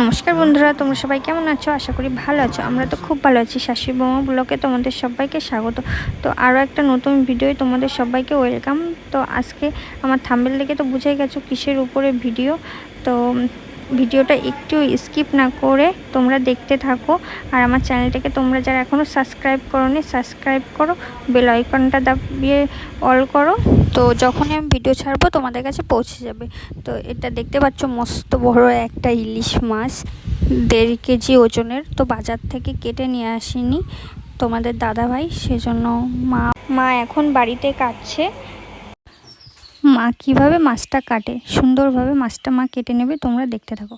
নমস্কার বন্ধুরা, তোমরা সবাই কেমন আছো? আশা করি ভালো আছো। আমরা তো খুব ভালো আছি। শাশুড়ি বৌমা ব্লকে তোমাদের সবাইকে স্বাগত। তো আরও একটা নতুন ভিডিও তোমাদের সবাইকে ওয়েলকাম। তো আজকে আমার থাম্বেল দেখে তো বুঝে গেছো কিসের উপরে ভিডিও। তো ভিডিওটা একটু স্কিপ না করে তোমরা দেখতে থাকো। আর আমার চ্যানেলটাকে তোমরা যারা এখনও সাবস্ক্রাইব করোনি, সাবস্ক্রাইব করো। বেল আইকনটা দাবিয়ে অল করো। তো যখনই আমি ভিডিও ছাড়বো, তোমাদের কাছে পৌঁছে যাবে। তো এটা দেখতে পাচ্ছ মস্ত বড় একটা ইলিশ মাছ। দেড় কেজি ওজনের। তো বাজার থেকে কেটে নিয়ে আসিনি তোমাদের দাদা ভাই সেজন্য মা মা এখন বাড়িতে কাটছে। মা কীভাবে মাছটা কাটে সুন্দরভাবে মাছটা মা কেটে নেবে তোমরা দেখতে থাকো।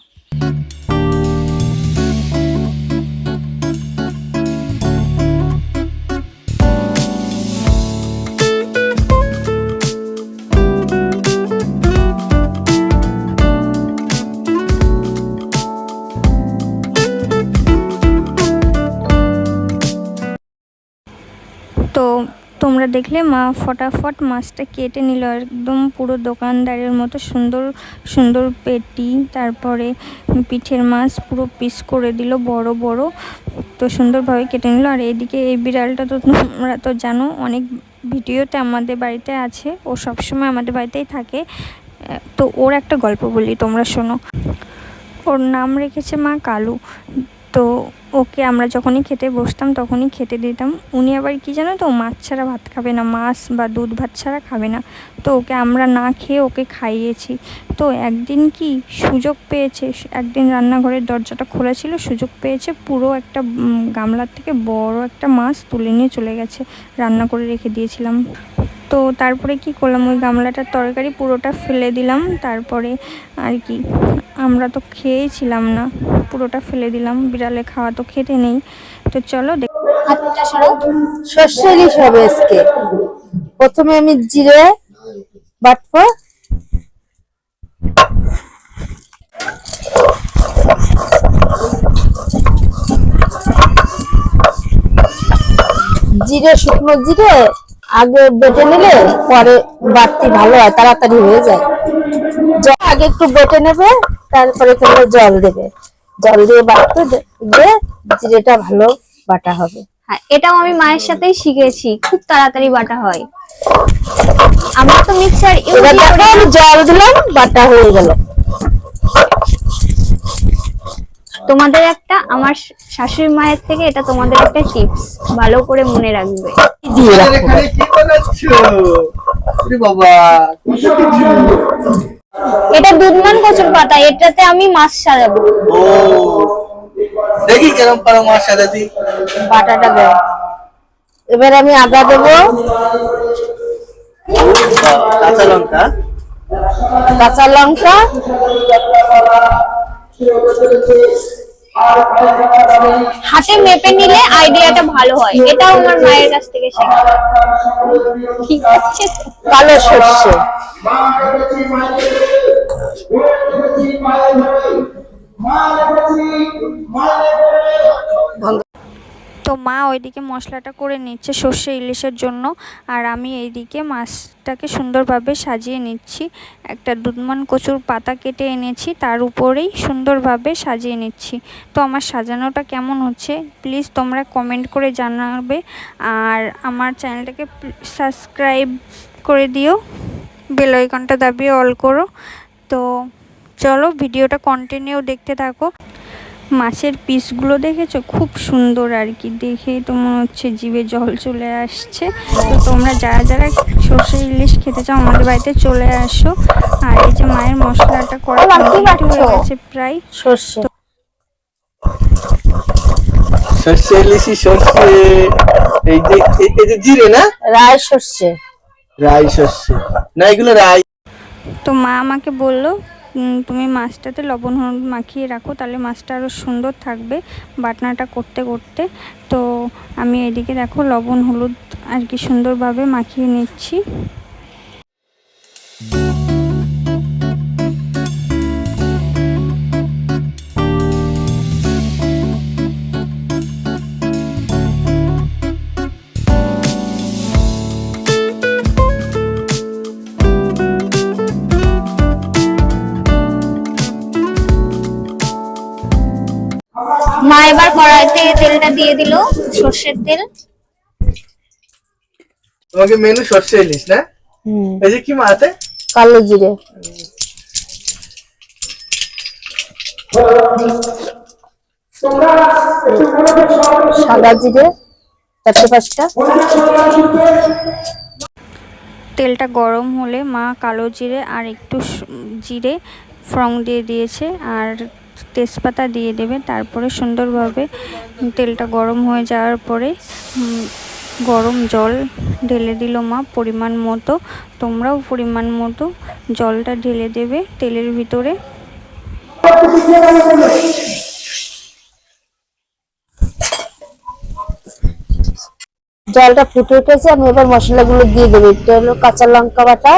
তো তোমরা দেখলে মা ফটাফট মাছটা কেটে নিল, একদম পুরো দোকানদারের মতো সুন্দর সুন্দর পেটি, তারপরে পিঠের মাছ পুরো পিস করে দিল বড় বড়, তো সুন্দরভাবে কেটে নিল। আর এইদিকে এই বিড়ালটা তো তোমরা তো জানো, অনেক ভিডিওতে আমাদের বাড়িতে আছে, ও সবসময় আমাদের বাড়িতেই থাকে। তো ওর একটা গল্প বলি, তোমরা শোনো। ওর নাম রেখেছে মা কালু। তো ওকে আমরা যখনই খেতে বসতাম, তখনই খেতে দিতাম। উনি আবার কি জানো তো, মাছ ছাড়া ভাত খাবে না, মাছ বা দুধ ভাত ছাড়া খাবে না। তো ওকে আমরা না খেয়ে ওকে খাইয়েছি। তো একদিন কি সুযোগ পেয়েছে, একদিন রান্নাঘরের দরজাটা খোলা ছিল, সুযোগ পেয়েছে পুরো একটা গামলার থেকে বড় একটা মাছ তুলে নিয়ে চলে গেছে। রান্না করে রেখে দিয়েছিলাম। তো তারপরে কি করলাম? ওই গামলাটার তরকারি পুরোটা ফেলে দিলাম। তারপরে আর কি, আমরা তো খেয়েছিলাম না, পুরোটা ফেলে দিলাম। বিড়ালে খাওয়া তো খেতে নেই। তো চলো ইলিশ হবে আজকে। প্রথমে আমি জিরে বাটবো জিরে, শুকনো জিরে আগে বেটে নিলে পরে বাড়তি ভালো হয় তাড়াতাড়ি হয়ে যায়। জল আগে একটু বেটে নেবে তারপরে তোমরা জল দেবে। জল দিয়ে বাটতে দিয়ে জিরেটা ভালো বাটা হবে। হ্যাঁ এটাও আমি মায়ের সাথেই শিখেছি খুব তাড়াতাড়ি বাটা হয়। আমরা তো মিক্সার জল দিলাম বাটা হয়ে গেল। তোমাদের একটা আমার শাশুড়ি মায়ের থেকে এটা তোমাদের একটা টিপস ভালো করে মনে রাখবে। এটা দুধমান কচুর পাতা এটাতে আমি মাছ সাজাবো। দেখি কেরম পারো মার সাজাতি। বাটাটা দেব এবার আমি আদা দেবো। কাঁচা লঙ্কা। কাঁচা লঙ্কা। হাতে মেপে নিলে আইডিয়াটা ভালো হয়। এটাও আমার মায়ের কাছ থেকে শেখা। ঠিক আছে কালো সর্ষে। তো মা ওইদিকে মশলাটা করে নিচ্ছে সর্ষে ইলিশের জন্য। আর আমি এইদিকে মাছটাকে সুন্দরভাবে সাজিয়ে নিচ্ছি। একটা দুধমান কচুর পাতা কেটে এনেছি, তার উপরেই সুন্দরভাবে সাজিয়ে নিচ্ছি। তো আমার সাজানোটা কেমন হচ্ছে? প্লিজ তোমরা কমেন্ট করে জানাবে। আর আমার চ্যানেলটাকে সাবস্ক্রাইব করে দিও। বেল আইকনটা দাবিয়ে অল করো। তো চলো ভিডিওটা কন্টিনিউ দেখতে থাকো। মাছের পিসগুলো দেখেছ? খুব সুন্দর আর কি। দেখেই তো মনে হচ্ছে জিভে জল চলে আসছে। তো তোমরা যারা যারা সর্ষে ইলিশ খেতে চাও আমাদের বাড়িতে চলে আসো। আর এই যে মায়ের মশলাটা করা হয়ে গেছে প্রায়। সর্ষে। সর্ষে ইলিশি সর্ষে এই যে এই- এই যে জিরে না? রায় সর্ষে। রাই সর্ষে। না এগুলো রাই তো মা আমাকে বলল তুমি মাছটাতে লবণ হলুদ মাখিয়ে রাখো, তাহলে মাছটা আরও সুন্দর থাকবে বাটনাটা করতে করতে। তো আমি এদিকে দেখো লবণ হলুদ আর কি সুন্দরভাবে মাখিয়ে নিচ্ছি। মা এবার কড়াইতে তেলটা দিয়ে দিল সর্ষের তেল। তোমাকে মেনু সর্ষে ইলিশ না? এই যে কি মাতে কালো জিরে। সাদা জিরে চারটে পাঁচটা। তেলটা গরম হলে মা কালো জিরে আর একটু জিরে ফ্রং দিয়ে দিয়েছে। আর তেজপাতা দিয়ে দেবে, তারপরে সুন্দরভাবে তেলটা গরম হয়ে যাওয়ার পরে গরম জল ঢেলে দিল মা পরিমাণ মতো। তোমরাও পরিমাণ মতো জলটা ঢেলে দেবে তেলের ভিতরে। জলটা ফুটে উঠেছে, আমি এবার মশলাগুলো দিয়ে দেবো। এটা হলো কাঁচা লঙ্কা বাটা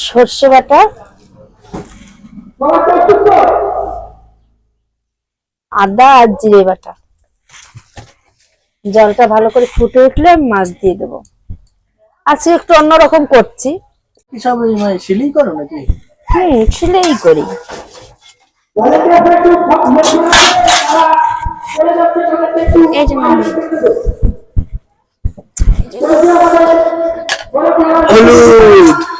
সর্ষে বাটা। আদা আর জিরে বাটা। জলটা ভালো করে ফুটে উঠলে আমি মাছ দিয়ে দেবো। আজকে একটু অন্যরকম করছি। সব এই মানে করো নাকি? হুম হলুদ।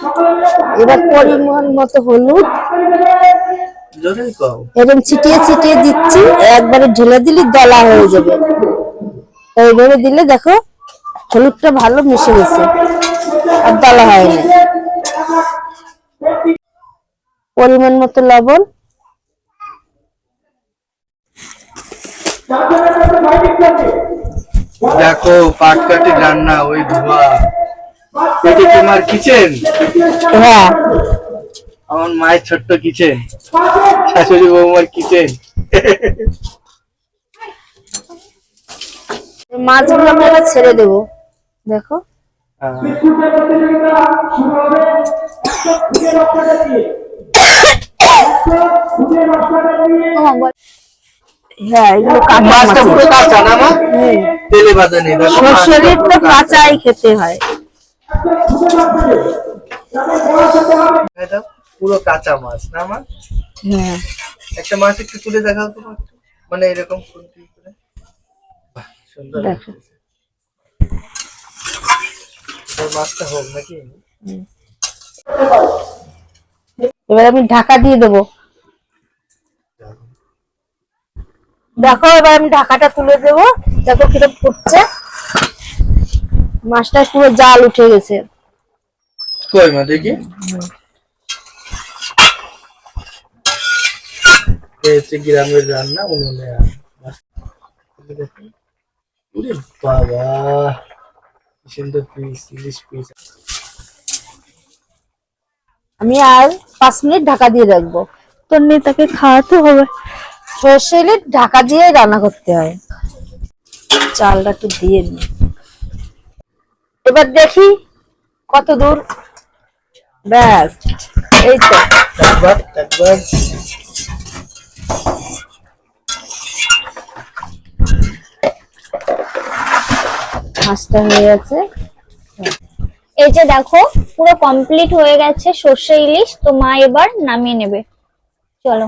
এবার পরিমাণ মতো হলুদ। এরকম ছিটিয়ে ছিটিয়ে দিচ্ছি, একবারে ঢেলে দিলে দলা হয়ে যাবে। এইভাবে দিলে দেখো, হলুদটা ভালো মিশে গেছে, আর দলা হয়নি পরিমাণ মতো লবণ। দেখো পাটকাটি রান্না, ওই ধোয়া। এটি তোমার কিচেন? হ্যাঁ। আমার মায়ের ছোট্ট কিচেন। শাশুড়ি বৌমার কিচেন। মাছগুলো আমি এবার ছেড়ে দেবো। দেখো। হ্যাঁ এগুলো কাঁচা মাছটা মাছ। পুরো কাঁচা না মা? তেলে ভাজা নেই দেখো তো কাঁচাই খেতে হয়। এটা হ্যাঁ, পুরো কাঁচা মাছ না মা? হ্যাঁ। একটা মাছ একটু তুলে দেখাও তো মানে এরকম সুন্দর এবার মাছটা হোক নাকি? এবার আমি ঢাকা দিয়ে দেবো। দেখো এবার আমি ঢাকাটা তুলে দেবো। দেখো কীরকম ফুটছে। মাছটা পুরো জাল উঠে গেছে। কই মা দেখি। হচ্ছে গ্রামের রান্না উনুনে ওরে বাবা সুন্দর পিস ইলিশ পিস আমি আর পাঁচ মিনিট ঢাকা দিয়ে রাখব। তো তাকে খাওয়াতে হবে। সর্ষে ঢাকা দিয়ে রান্না করতে হয়। চালটা একটু দিয়ে নি। এবার দেখি কত দূর? ব্যাস এই তো। একবার একবার। মাছটা হয়ে আছে এই যে দেখো পুরো কমপ্লিট হয়ে গেছে সর্ষে ইলিশ তো মা এবার নামিয়ে নেবে। চলো।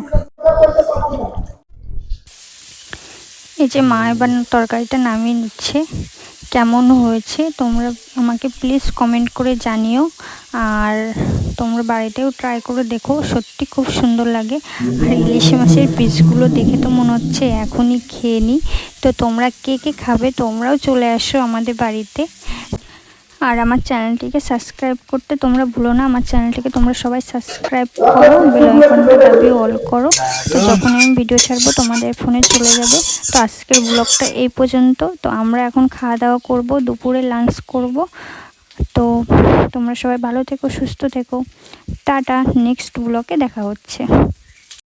এই যে মা এবার তরকারিটা নামিয়ে নিচ্ছে। কেমন হয়েছে তোমরা আমাকে প্লিজ কমেন্ট করে জানিও। আর তোমরা বাড়িতেও ট্রাই করে দেখো, সত্যি খুব সুন্দর লাগে। আর ইলিশ মাছের পিসগুলো দেখে তো মনে হচ্ছে এখনই খেয়ে নিই তো তোমরা কে কে খাবে তোমরাও চলে আসো আমাদের বাড়িতে। আর আমার চ্যানেলটিকে সাবস্ক্রাইব করতে তোমরা ভুলো না, আমার চ্যানেলটিকে তোমরা সবাই সাবস্ক্রাইব করো, বেল আইকনটা দাবিয়ে অল করো। তো যখন আমি ভিডিও ছাড়বো, তোমাদের ফোনে চলে যাবে। তো আজকের ব্লগটা এই পর্যন্ত। তো আমরা এখন খাওয়া দাওয়া করব, দুপুরে লাঞ্চ করব। তো তোমরা সবাই ভালো থেকো, সুস্থ থেকো। টাটা নেক্সট ব্লগে দেখা হচ্ছে।